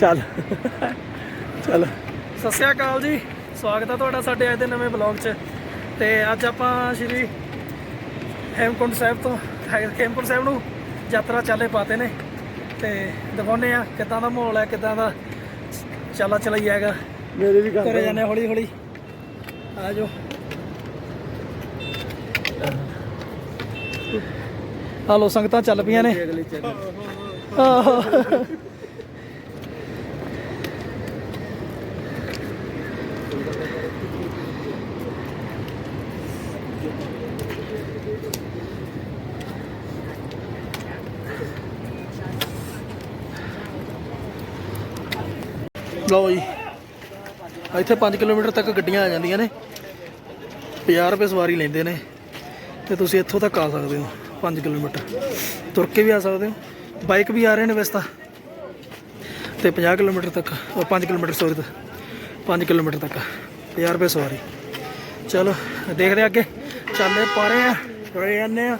ਚੱਲ। ਚੱਲ। ਸਤਿ ਸ਼੍ਰੀ ਅਕਾਲ ਜੀ। ਸਵਾਗਤ ਹੈ ਤੁਹਾਡਾ ਸਾਡੇ ਅੱਜ ਦੇ ਨਵੇਂ ਬਲੌਗ 'ਚ। ਤੇ ਅੱਜ ਆਪਾਂ ਸ਼੍ਰੀ ਹੇਮਕੁੰਟ ਸਾਹਿਬ ਤੋਂ, ਹੇਮਕੁੰਟ ਸਾਹਿਬ ਨੂੰ ਯਾਤਰਾ ਚਾਲੇ ਪਾਤੇ ਨੇ। ਤੇ ਦਿਖਾਉਨੇ ਆ ਕਿੱਦਾਂ ਦਾ ਮਾਹੌਲ ਹੈ ਕਿੱਦਾਂ ਦਾ ਚਾਲਾ ਚਲਾਈ ਹੈਗਾ। ਮੇਰੇ ਵੀ ਕਰ ਕਰੇ ਜਾਂਦੇ ਹੌਲੀ ਹੌਲੀ। ਆ ਜਾਓ। ਹਾਲੋ ਸੰਗਤਾਂ ਚੱਲ ਪਈਆਂ ਨੇ। ਆਹੋ। ਲਓ ਜੀ। ਇੱਥੇ 5 ਕਿਲੋਮੀਟਰ ਤੱਕ ਗੱਡੀਆਂ ਆ ਜਾਂਦੀਆਂ ਨੇ। 50 ਰੁਪਏ ਸਵਾਰੀ ਲੈਂਦੇ ਨੇ। ਤੇ ਤੁਸੀਂ ਇੱਥੋਂ ਤੱਕ ਆ ਸਕਦੇ ਹੋ 5 ਕਿਲੋਮੀਟਰ। ਤੁਰ ਕੇ ਵੀ ਆ ਸਕਦੇ ਹੋ। ਬਾਈਕ ਵੀ ਆ ਰਹੇ ਨੇ ਵੈਸੇ ਤਾਂ। ਤੇ 50 ਕਿਲੋਮੀਟਰ ਤੱਕ ਉਹ 5 ਕਿਲੋਮੀਟਰ ਸੌਰੀ ਤਾਂ 5 ਕਿਲੋਮੀਟਰ ਤੱਕ। 50 ਰੁਪਏ ਸਵਾਰੀ। ਚਲੋ, ਦੇਖਦੇ ਅੱਗੇ। ਚੱਲੇ ਪਾ ਰਹੇ ਆ ਰਹੇ ਜਾਂਦੇ ਆ।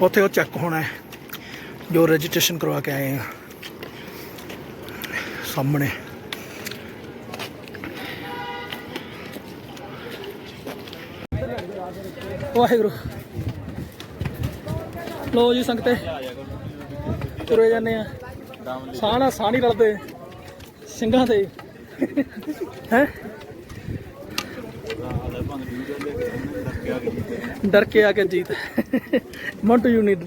ਉੱਥੇ ਉਹ ਚੈੱਕ ਹੋਣਾ ਹੈ, ਜੋ ਰਜਿਸਟ੍ਰੇਸ਼ਨ ਕਰਵਾ ਕੇ ਆਏ ਆ। ਸਾਹਮਣੇ। ਵਾਹਿਗੁਰੂ। ਲੋ ਜੀ ਸੰਗਤੇ, ਤੁਰੇ ਜਾਂਦੇ ਆ। ਸਾਹ ਨਾਲ ਸਾਹ ਰਲਦੇ, ਸਿੰਘਾਂ ਤੇ ਹੈ? ਡਰ ਕੇ ਆ ਕੇ ਜੀਤ। ਮੰਟੂ ਯੂ ਨੀਡ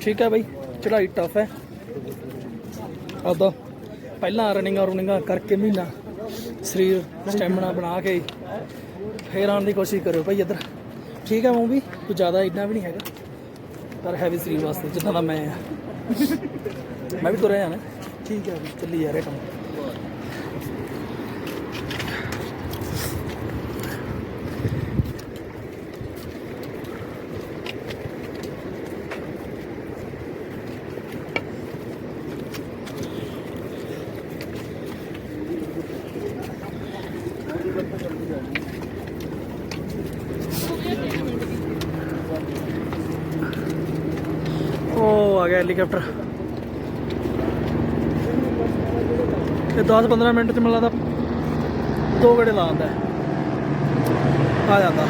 ਠੀਕ ਹੈ ਬਈ ਚੜਾਈ ਟਫ ਹੈ। ਆਦਾ ਪਹਿਲਾਂ ਰਨਿੰਗਾਂ ਰਨਿੰਗਾਂ ਕਰਕੇ ਮਹੀਨਾ ਸਰੀਰ ਸਟੈਮਿਨਾ ਬਣਾ ਕੇ ਫੇਰ ਆਉਣ ਦੀ ਕੋਸ਼ਿਸ਼ ਕਰਿਓ ਭਾਈ ਇੱਧਰ। ਠੀਕ ਹੈ ਉਹ ਵੀ ਕੋਈ ਜ਼ਿਆਦਾ ਇੰਨਾ ਵੀ ਨਹੀਂ ਹੈਗਾ। ਪਰ ਹੈਵੀ ਸਰੀਰ ਵਾਸਤੇ ਜਿੱਦਾਂ ਦਾ ਮੈਂ ਆ। ਮੈਂ ਵੀ ਤੁਰਿਆ ਜਾਣਾ। ਠੀਕ ਹੈ ਚੱਲੀ ਜਾ ਰਿਹਾ ਕੰਮ ਉਹ ਆ ਗਿਆ ਹੈਲੀਕਾਪਟਰ। ਇਹ 10-15 ਮਿੰਟ ਚ ਮਿਲਦਾ ਦੋ ਗੜੇ ਲਾਉਂਦਾ ਆ ਜਾਂਦਾ।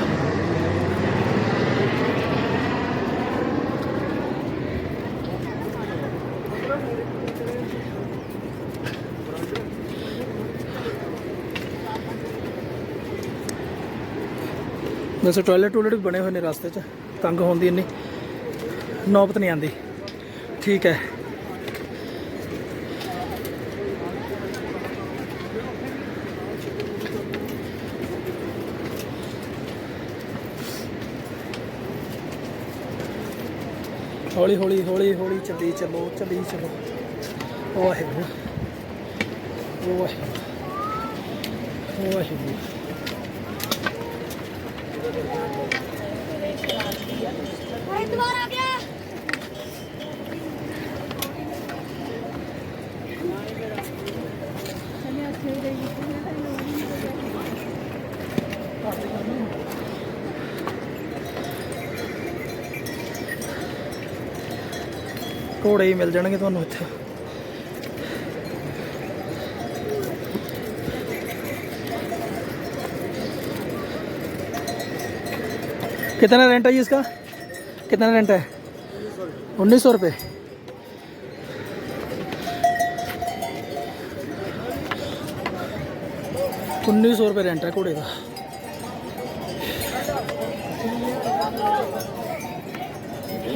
ਵੈਸੇ ਟਾਇਲਟ ਟੂਲਟ ਵੀ ਬਣੇ ਹੋਏ ਨੇ ਰਸਤੇ 'ਚ, ਤੰਗ ਹੋਣ ਦੀ ਇੰਨੀ ਨੌਬਤ ਨਹੀਂ ਆਂਦੀ ਠੀਕ ਹੈ। ਹੌਲੀ ਹੌਲੀ ਹੌਲੀ ਹੌਲੀ ਚੱਲੀ ਚੱਲੋ ਚੱਲੀ ਚੱਲੋ। ਵਾਹਿਗੁਰੂ ਵਾਹਿਗੁਰੂ ਵਾਹਿਗੁਰੂ। ਐਤਵਾਰ ਘੋੜੇ ਹੀ ਮਿਲ ਜਾਣਗੇ ਤੁਹਾਨੂੰ ਇੱਥੇ कितना रेंट है जी इसका कितना रेंट है उन्नीस सौ रुपये उन्नीस सौ रुपये रेंट है घोड़े का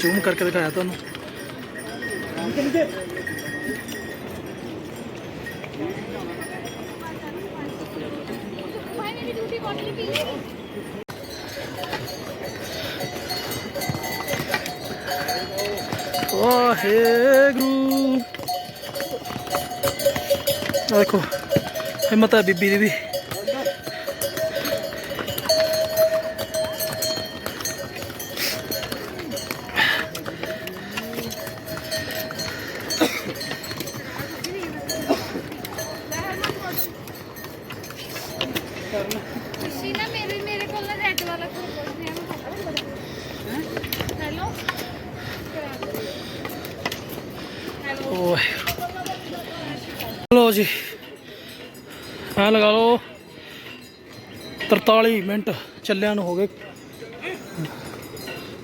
ਜ਼ੂਮ ਕਰਕੇ ਦਿਖਾਇਆ ਤੁਹਾਨੂੰ। ਵਾਹਿਗੁਰੂ। ਦੇਖੋ ਹਿੰਮਤ ਹੈ ਬੀਬੀ ਦੀ ਵੀ। ਲੋ ਜੀ। ਐ ਲਗਾ ਲਓ। 43 ਮਿੰਟ ਚੱਲਿਆਂ ਨੂੰ ਹੋ ਗਏ।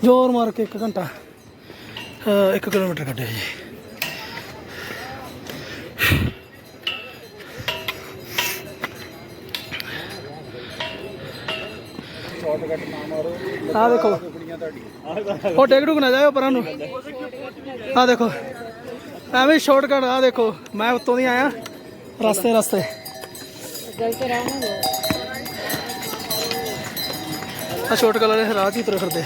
ਜ਼ੋਰ ਮਾਰ ਕੇ 1 ਘੰਟਾ 1 ਕਿਲੋਮੀਟਰ ਕੱਢਿਆ ਜੀ। ਆ ਦੇਖੋ। ਉਹ ਟਿਕ ਟੁਕ ਨਾ ਜਾਇਓ ਪਰਾਂ ਨੂੰ। ਆ ਦੇਖੋ। ਐਵੇਂ ਸ਼ਾਰਟਕਟ ਆ ਦੇਖੋ, ਮੈਂ ਉੱਤੋਂ ਦੀ ਆਇਆ, ਰਸਤੇ ਰਸਤੇ। ਆ ਸ਼ਾਰਟਕਟ ਵਾਲੇ ਰਾਹ 'ਚ ਹੀ ਤੁਰੇ ਫਿਰਦੇ ਆ।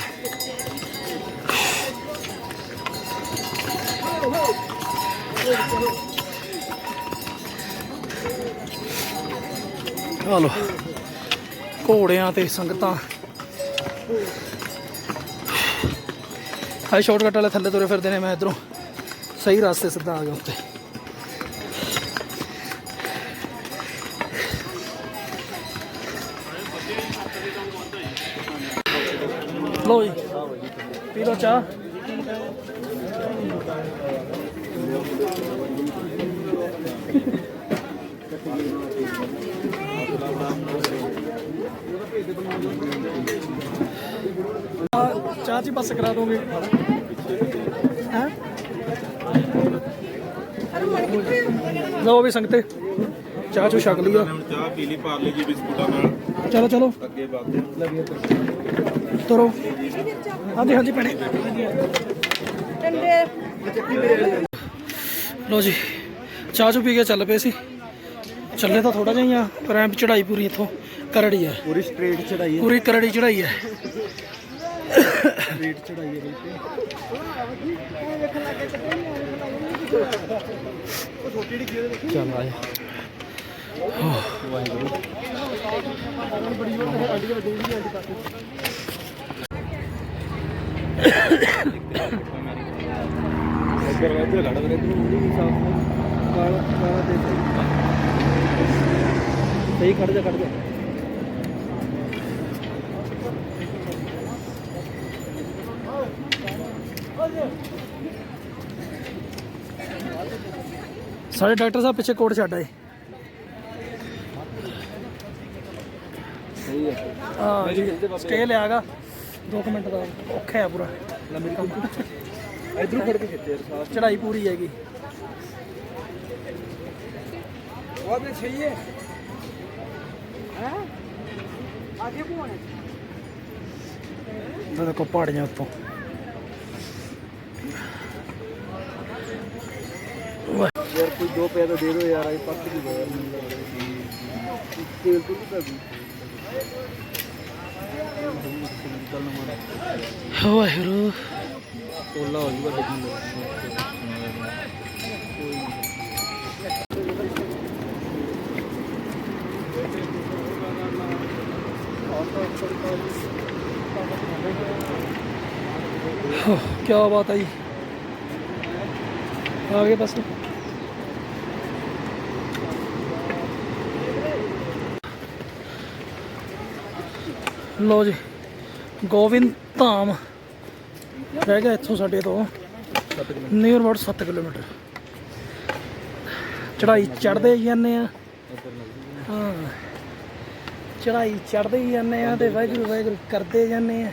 ਲੋ ਘੋੜਿਆਂ ਤੇ ਸੰਗਤਾਂ। ਆ ਸ਼ਾਰਟਕਟ ਵਾਲੇ ਥੱਲੇ ਤੁਰੇ ਫਿਰਦੇ ਨੇ, ਮੈਂ ਇਧਰੋਂ। ਸਹੀ ਰਸਤੇ ਸਿੱਧਾ ਆ ਗਿਆ ਉੱਤੇ। ਲੋ ਜੀ, ਪੀ ਲੋ ਚਾਹ। ਚਾਹ- ਚਾਹ ਚ ਬਸ ਕਰਾ ਦੋਗੇ। ਹੈ ਲੋ ਵੀ ਸੰਗਤੇ ਚਾਹ ਚੋ ਛਕ ਲਿਆ ਹੁਣ ਚਾਹ ਪੀ ਲਈ ਪਾਰਲੇ ਜੀ ਬਿਸਕੁਟਾਂ ਨਾਲ। ਚਲੋ ਚਲੋ। ਅੱਗੇ ਵਧਦੇ ਤੁਰੋ। ਹਾਂਜੀ ਹਾਂਜੀ ਭੈਣੇ। ਲੋ ਜੀ ਚਾਹ ਚੂ ਪੀ ਕੇ ਚੱਲ ਪਏ ਸੀ। ਚੱਲੇ ਤਾਂ ਥੋੜਾ ਜਿਹਾ ਹੀ ਪਰ ਐਂ ਚੜਾਈ ਪੂਰੀ ਇੱਥੋਂ ਕਰੜੀ ਹੈ ਪੂਰੀ ਸਟ੍ਰੇਟ ਚੜਾਈ ਪੂਰੀ ਕਰੜੀ ਚੜਾਈ ਹੈ ਸਟ੍ਰੇਟ ਚੜਾਈ ਹੈ ਬਿਲਕੁਲ ਚੱਲ ਆ ਇੱਧਰ ਇੱਧਰ ਲੜ ਰਹੇ ਤੂੰ ਸਾਫ਼ ਕਾਲਾ ਕਾਲਾ ਦੇ ਸਹੀ ਖੜ ਜਾ ਖੜ ਜਾ। ਸਾਡੇ ਡਾਕਟਰ ਸਾਹਿਬ ਪਿੱਛੇ ਕੋਟ ਛੱਡ ਆਏ। ਸਹੀ ਹੈ। ਹਾਂ ਜੀ ਸਟੇ ਲਿਆਗਾ 2 ਮਿੰਟ ਦਾ ਔਖਾ ਹੈ ਪੂਰਾ। ਲੰਮੀ ਕੰਮ ਇਧਰੋਂ ਫੜ ਕੇ ਖਿੱਚੇ ਸਾਫ਼। ਚੜਾਈ ਪੂਰੀ ਹੈਗੀ। ਉਹ ਵੀ ਸਹੀ ਹੈ। ਆਗੇ ਕੌਣ ਹੈ ਇਹ ਦੇਖੋ ਪਹਾੜੀਆਂ ਉੱਤੋਂ। ਯਾਰ ਕੋਈ ਦੋ ਪੈਸੇ ਦੇ ਦਿਓ ਯਾਰ ਇਹ ਪੱਕ ਦੀ ਯਾਰ ਤੇਲ ਤੋਂ ਵੀ ਕਰ ਚੱਲ ਨਾ। ਮਾਰ ਵਾਹਿਗੁਰੂ ਕੋਲਾ ਹੋ ਜੂਗਾ ਦੇਖੀ ਕੀ ਬਾਤ ਹੈ ਜੀ ਆ ਗਏ ਬਸ ਲੋ ਜੀ ਗੋਬਿੰਦ ਧਾਮ ਰਹਿ ਗਿਆ ਇੱਥੋਂ ਸਾਡੇ ਤੋਂ। Near about 7 kilometre. ਚੜਾਈ ਚੜਦੇ ਜਾਂਦੇ ਆ। ਹਾਂ। ਚੜਾਈ ਚੜਦੇ ਹੀ ਜਾਂਦੇ ਆ ਤੇ ਵਾਹਿਗੁਰੂ ਵਾਹਿਗੁਰੂ ਕਰਦੇ ਜਾਂਦੇ ਆ।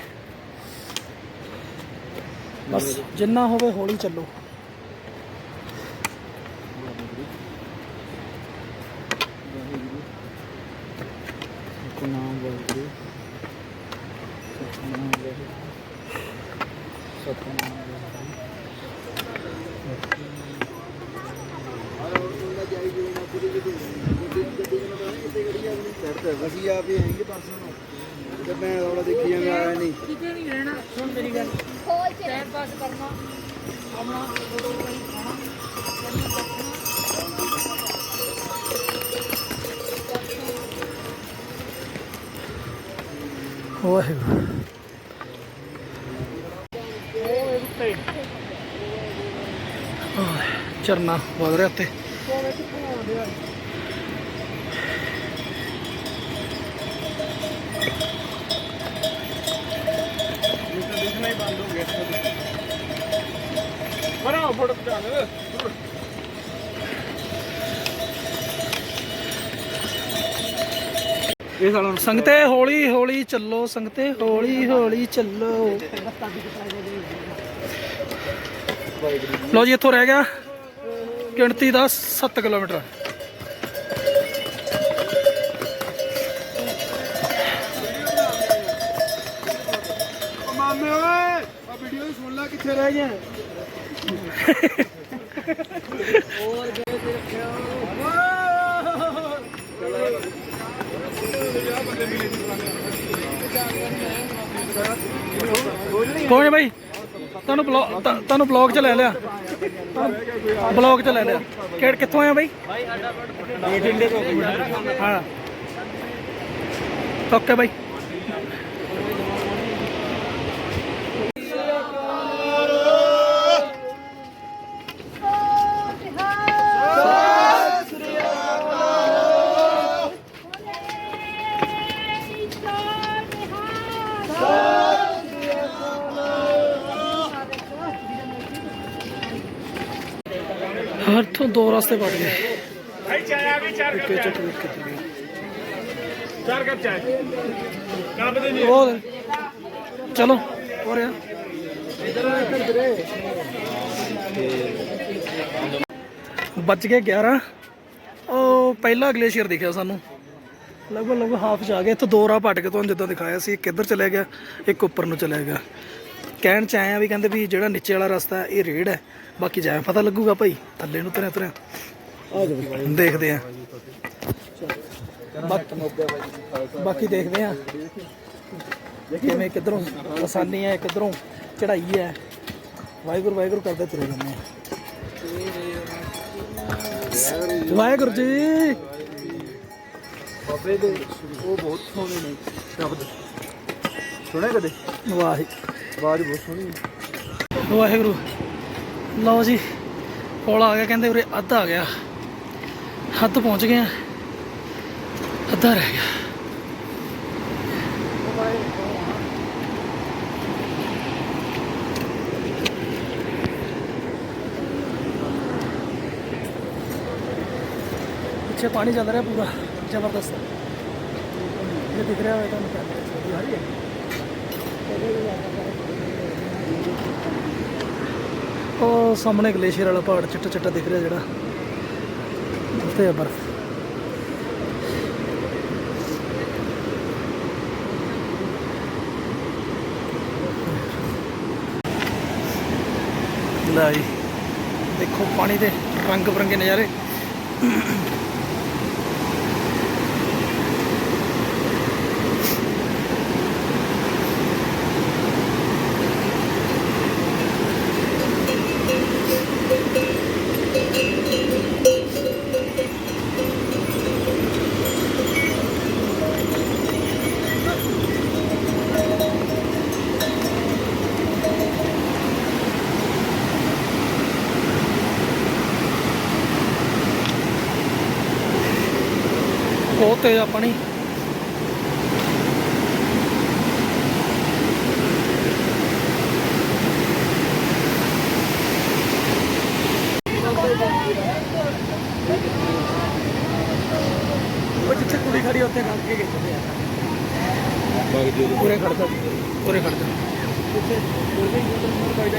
ਬਸ ਜਿੰਨਾ ਹੋਵੇ ਹੌਲੀ ਚੱਲੋ। ਝਰਨਾ ਵਗ ਰਿਹਾ ਉੱਤੇ ਦੇਖਣਾ ਹੀ ਬੰਦ ਫੋਟੋ ਖਿਚਾ ਇਹ ਸਾਲਾਂ ਨੂੰ ਸੰਗਤੇ ਹੌਲੀ ਹੌਲੀ ਚੱਲੋ, ਸੰਗਤੇ ਹੌਲੀ ਹੌਲੀ ਚੱਲੋ। ਲੋ ਜੀ, ਇੱਥੋਂ ਰਹਿ ਗਿਆ। ਗਿਣਤੀ ਦਾ 7 ਕਿਲੋਮੀਟਰ। ਮਾਮੇ ਓਏ ਆ ਵੀਡੀਓ ਸੁਣ ਲੈ ਕਿੱਥੇ ਰਹਿ ਗਿਆ। ਕੋਈ ਨਹੀਂ ਬਾਈ ਤੁਹਾਨੂੰ ਬਲੌਗ ਤੁਹਾਨੂੰ ਬਲੌਗ ਚ ਲੈ ਲਿਆ। ਬਲੌਗ ਚ ਲੈ ਲਿਆ। ਕਿਹੜ ਕਿੱਥੋਂ ਆਇਆ ਬਾਈ? ਬਠਿੰਡੇ ਤੋਂ ਹਾਂ। ਓਕੇ ਬਾਈ। ਹਰ ਤੋਂ ਦੋ ਰਸਤੇ ਪੜ ਗਏ। ਭਾਈ ਚਾਹ ਆ ਗਈ ਚਾਰ ਇੱਕ ਚੱਕ ਇੱਕ ਚੱਕ ਚਾਰ ਕੱਪ ਚਾਹ। ਕੱਪ ਦੇ ਉਹ ਚਲੋ ਹੋ ਰਿਹਾ ਵੱਜ ਗਏ 11 ਉਹ ਪਹਿਲਾ ਗਲੇਸ਼ੀਅਰ ਦਿਖਿਆ ਸਾਨੂੰ। ਲਗਭਗ ਲਗਭਗ ਹਾਫ ਚ ਆ ਗਏ ਇੱਥੋਂ ਦੋ ਰਾਹ ਪਟ ਕੇ ਤੁਹਾਨੂੰ ਜਿੱਦਾਂ ਦਿਖਾਇਆ ਸੀ। ਇੱਕ ਇੱਧਰ ਚਲਿਆ ਗਿਆ ਇੱਕ ਉੱਪਰ ਨੂੰ ਚਲਿਆ ਗਿਆ। ਕਹਿਣ ਚ ਆਏ ਆ ਵੀ ਕਹਿੰਦੇ ਵੀ ਜਿਹੜਾ ਨੀਚੇ ਵਾਲਾ ਰਸਤਾ ਇਹ ਰੇਡ ਹੈ ਬਾਕੀ ਜਾਏ ਪਤਾ ਲੱਗੂਗਾ ਭਾਈ ਥੱਲੇ ਨੂੰ ਆ ਜਾ ਦੇਖਦੇ ਆ। ਬਾਕੀ ਦੇਖਦੇ ਆ ਕਿਵੇਂ ਕਿੱਧਰੋਂ ਆਸਾਨੀ ਹੈ ਕਿੱਧਰੋਂ ਚੜਾਈ ਹੈ। ਵਾਹਿਗੁਰੂ ਵਾਹਿਗੁਰੂ ਕਰਦੇ ਤੁਰੇ ਜਾਂਦੇ ਆ। ਵਾਹਿਗੁਰੂ ਜੀ। ਬਾਬੇ ਦੇ ਉਹ ਬਹੁਤ ਸੋਹਣੇ ਨੇ ਸ਼ਬਦ। ਸੁਣਿਆ ਕਦੇ? ਵਾਹਿ ਆਵਾਜ਼ ਬਹੁਤ ਸੋਹਣੀ ਹੈ ਵਾਹਿਗੁਰੂ। ਲਓ ਜੀ, ਕੋਲ ਆ ਗਿਆ, ਕਹਿੰਦੇ ਉਰੇ ਅੱਧਾ ਆ ਗਿਆ। ਹੱਦ ਪਹੁੰਚ ਗਏ ਆ। ਅੱਧਾ ਰਹਿ ਗਿਆ। ਪਿੱਛੇ ਪਾਣੀ ਚੱਲ ਰਿਹਾ ਪੂਰਾ, ਜ਼ਬਰਦਸਤ। ਇਹ ਦਿਖ ਰਿਹਾ ਹੋਇਆ ਤੁਹਾਨੂੰ। ਉਹ ਸਾਹਮਣੇ ਗਲੇਸ਼ੀਅਰ ਵਾਲਾ ਪਹਾੜ ਚਿੱਟਾ ਚਿੱਟਾ ਦਿਖ ਰਿਹਾ ਜਿਹੜਾ। ਉੱਤੇ ਆ ਬਰਫ਼। ਲੈ ਜੀ, ਦੇਖੋ ਪਾਣੀ ਦੇ ਰੰਗ ਬਰੰਗੇ ਨਜ਼ਾਰੇ। ਬਹੁਤ ਆ ਪਾਣੀ ਉਹ ਜਿੱਥੇ ਕੁੜੀ ਖੜੀ ਉੱਥੇ ਖੜ ਕੇ ਖਿੱਚਦੇ ਆ। ਬਾਗ ਜੀ, ਉਰੇ ਖੜਦਾ ਉਰੇ ਖੜਦਾ ਇੱਥੇ ਉਹਦੇ ਮੋਟਰ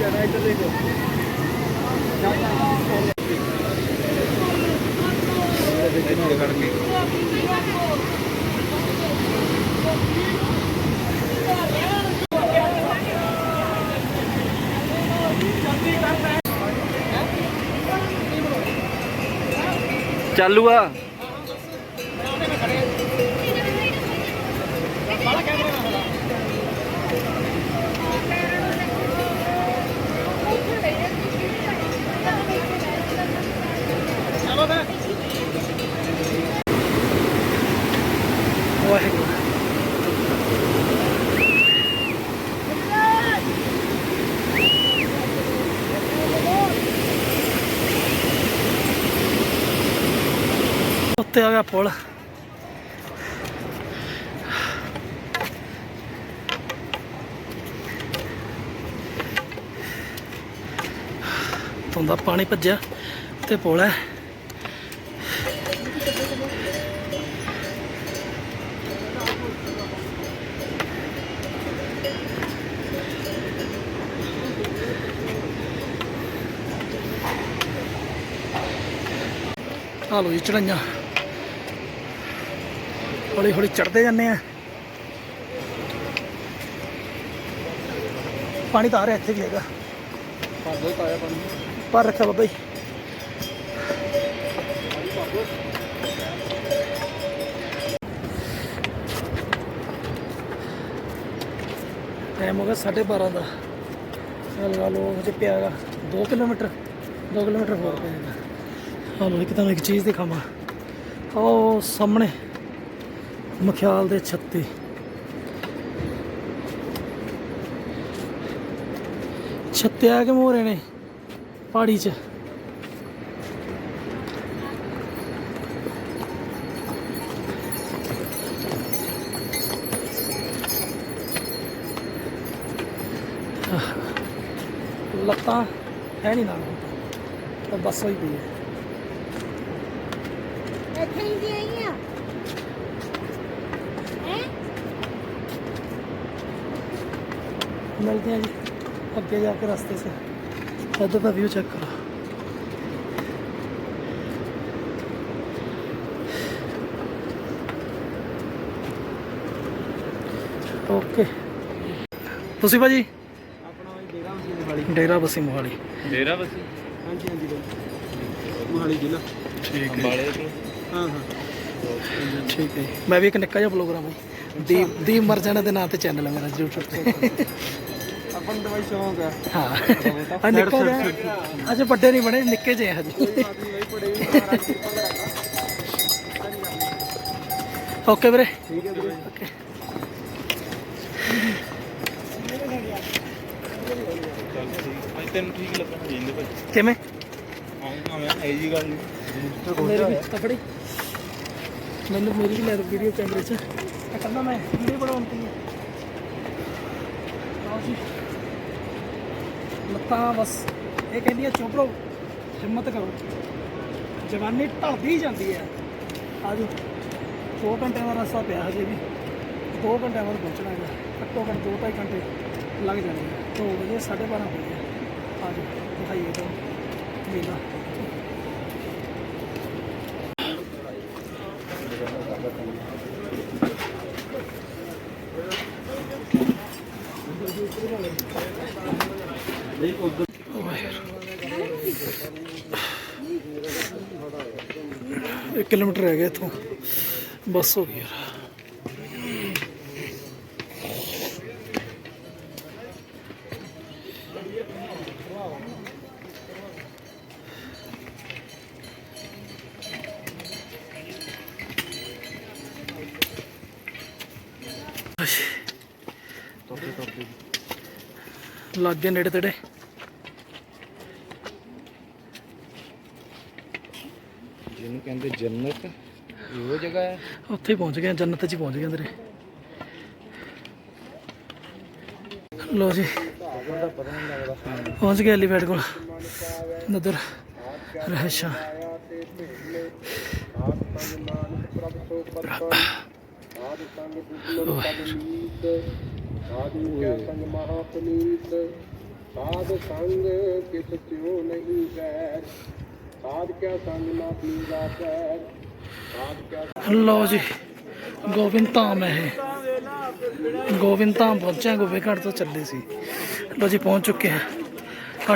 ਜਾਣਾ, ਇੱਧਰ ਦੇਖੋ। ਇੱਥੇ ਖੜ ਕੇ ਚਾਲੂ ਆ ਵਾਹਿਗੁਰੂ ਉੱਤੇ ਆ ਗਿਆ ਪੁਲ। ਤੁੰਦਾ ਪਾਣੀ ਭੱਜਿਆ ਤੇ ਪੁਲ ਹੈ। ਆ ਲੋ ਜੀ ਚੜਾਈਆਂ ਹੌਲੀ ਹੌਲੀ ਚੜਦੇ ਜਾਂਦੇ ਆ। ਪਾਣੀ ਤਾਂ ਆ ਰਿਹਾ ਇੱਥੇ ਵੀ ਹੈਗਾ। ਪਰ ਰੱਖਿਆ ਬਾਬਾ ਜੀ। ਟਾਈਮ ਹੋ ਗਿਆ 12:30 ਦਾ। ਲਗਾ ਲਓ, ਹਜੇ ਪਿਆ ਹੈਗਾ। 2 ਕਿਲੋਮੀਟਰ 2 ਕਿਲੋਮੀਟਰ ਹੋਰ ਪਿਆ ਹੈਗਾ ਆ ਇੱਕ ਤੁਹਾਨੂੰ ਇੱਕ ਚੀਜ਼ ਦਿਖਾਵਾਂ। ਉਹ ਸਾਹਮਣੇ ਮਖਿਆਲ ਦੇ ਛੱਤੇ। ਛੱਤੇ ਆ ਕੇ ਮੋਰੇ ਨੇ ਪਹਾੜੀ 'ਚ। ਲੱਤਾਂ ਹੈ ਨਹੀਂ ਨਾਲ ਤਾਂ ਬਸ ਹੋਈ ਪਈ ਹੈ। ਹੀ ਦੀ ਆਈ ਆ ਹੈ ਮਿਲਦੇ ਹਾਂ ਜੀ। ਅੱਗੇ ਜਾ ਕੇ ਰਸਤੇ 'ਚ। ਇੱਧਰ ਦਾ ਵਿਊ ਚੈੱਕ ਕਰੋ। ਓਕੇ ਤੁਸੀਂ ਭਾਜੀ? ਆਪਣਾ ਇਹ ਡੇਰਾ ਮਸੀਨ ਮੋਹਾਲੀ ਡੇਰਾ ਬਸੀ ਮੋਹਾਲੀ। ਡੇਰਾ ਬਸੀ। ਹਾਂਜੀ ਹਾਂਜੀ ਬਾਈ ਮੋਹਾਲੀ ਜ਼ਿਲ੍ਹਾ। ਠੀਕ ਅੰਬਾਲੇ ਤੋਂ। ਹਾਂ ਹਾਂ ਠੀਕ ਹੈ ਜੀ। ਮੈਂ ਵੀ ਇੱਕ ਨਿੱਕਾ ਜਿਹਾ ਪ੍ਰੋਗਰਾਮ ਹੈ ਦੀਪ ਦੀਪ ਮਰਜਾਣਾ ਦੇ ਨਾਂ ਤੇ ਚੈਨਲ ਹੈ ਮੇਰਾ YouTube ਤੇ ਆਪਾਂ ਨੂੰ ਦਵਾਈ ਸ਼ੌਂਕ ਆ ਹਾਂ। ਆ ਨਿੱਕਾ ਜਿਹਾ ਅਜੇ ਵੱਡੇ ਨਹੀਂ ਬਣੇ ਨਿੱਕੇ ਜਿਹੇ ਹਜੇ। ਓਕੇ ਵੀਰੇ। ਠੀਕ ਹੈ ਵੀਰੇ। ਓਕੇ ਤੈਨੂੰ ਠੀਕ ਲੱਗਾ ਜਿੰਦੇ ਭਾਈ। ਕਿਵੇਂ? ਆਉਂਗਾ ਮੈਂ ਇਹ ਜੀ ਗੱਲ ਨਹੀਂ ਮੇਰੀ ਵੀ ਤਫੜੀ ਮੈਨੂੰ ਮੇਰੀ ਵੀ ਲੈ ਲਓ ਵੀਡੀਓ ਕੈਮਰੇ 'ਚ ਇਹ ਮੈਂ ਵੀਡੀਓ ਬਣਾਉਣ ਕੇ ਲਓ ਜੀ ਲੱਤਾਂ ਬਸ ਇਹ ਕਹਿੰਦੀ ਹੈ ਚੁੱਪ ਰਹੋ ਹਿੰਮਤ ਕਰੋ ਜਵਾਨੀ ਢਲਦੀ ਜਾਂਦੀ ਹੈ ਆਜੋ 2 ਘੰਟਿਆਂ ਦਾ ਰਸਤਾ ਪਿਆ ਹਜੇ ਵੀ 2 ਘੰਟਿਆਂ ਬਾਅਦ ਪਹੁੰਚਣਾ ਹੈਗਾ ਘੱਟੋ ਘੱਟ 2-2.5 ਘੰਟੇ ਲੱਗ ਜਾਣੇ ਆ ਦੋ ਵਜੇ 12:30 ਹੋ ਗਏ ਆ ਆਜੋ ਦਿਖਾਈਏ ਤੁਹਾਨੂੰ ਮੇਲਾ ਇੱਕ ਕਿਲੋਮੀਟਰ ਰਹਿ ਗਿਆ ਇੱਥੋਂ ਬੱਸ ਹੋ ਗਈ ਲੱਗ ਗਏ ਨੇੜੇ ਤੇੜੇ। ਜਿਹਨੂੰ ਕਹਿੰਦੇ ਜੰਨਤ ਇਹੋ ਜਗ੍ਹਾ ਹੈ? ਉੱਥੇ ਪਹੁੰਚ ਗਏ ਜੰਨਤ 'ਚ ਪਹੁੰਚ ਗਏ ਅੰਦਰੇ। ਲੋ ਜੀ ਪਹੁੰਚ ਗਏ ਐਲੀਫੈਂਟ ਕੋਲ। ਨਦਰ ਰਹਿਸ਼ਾਂ ਆਦ ਸੰਗ ਪਦ ਨੀਤ ਸਾਧੂ ਕਿਆ ਸੰਗ ਮਹਾ ਪੁਨੀਤ ਸਾਧ ਸੰਗ ਕਿਸ ਤਿਉ ਨਹੀਂ ਬੈਰ ਸਾਧ ਕਿਆ ਸੰਗ ਨਾ ਪੀਵਾ ਪੈਰ ਸਾਧ ਕਿਆ ਲਓ ਜੀ ਗੋਬਿੰਦ ਧਾਮ ਹੈ ਇਹ ਗੋਬਿੰਦ ਧਾਮ ਪਹੁੰਚਿਆ ਗੋਬਿੰਦਗੜ੍ਹ ਤੋਂ ਚੱਲੇ ਸੀ ਲਓ ਜੀ ਪਹੁੰਚ ਚੁੱਕੇ ਹਾਂ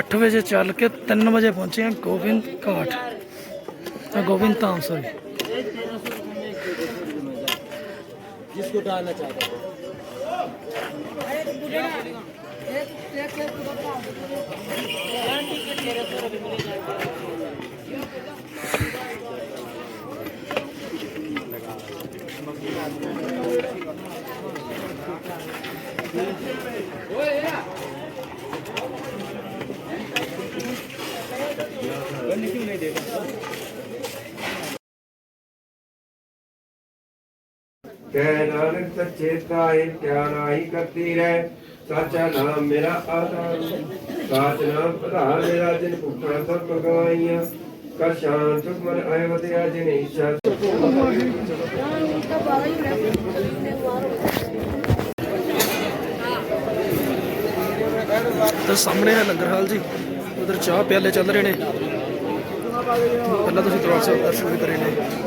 8 ਵਜੇ ਚੱਲ ਕੇ 3 ਵਜੇ ਪਹੁੰਚੇ ਹਾਂ ਗੋਬਿੰਦ ਘਾਟ ਅ, ਗੋਬਿੰਦ ਧਾਮ ਸੋਰੀ जिसको डालना चाहते हो Good. ਨਾਨਕ ਸੱਚੇ ਤਾਏ ਕਰਤੀ ਰਹਿ। ਸਾਚਾ ਨਾਮ ਮੇਰਾ ਆਧਾਰ ਸਾਚ ਨਾਮ ਆਧਾਰ ਮੇਰਾ, ਜਿਨ ਭੁੱਖਾ ਸਭ ਭਗਵਾਈਆਂ ਕਰ ਸ਼ਾਨ ਮਨ ਆਏ ਵਤਿਆ ਜਿਨ ਇੱਛਾ ਤੇ ਸਾਹਮਣੇ ਹੈ ਲੰਗਰ ਹਾਲ ਜੀ। ਉਧਰ ਚਾਹ ਪਿਆਲੇ ਚੱਲ ਰਹੇ ਨੇ। ਪਹਿਲਾਂ ਤੁਸੀਂ ਦਰਬਾਰ ਸਾਹਿਬ ਦਰਸ਼ਨ ਵੀ ਕਰੇ ਨੇ।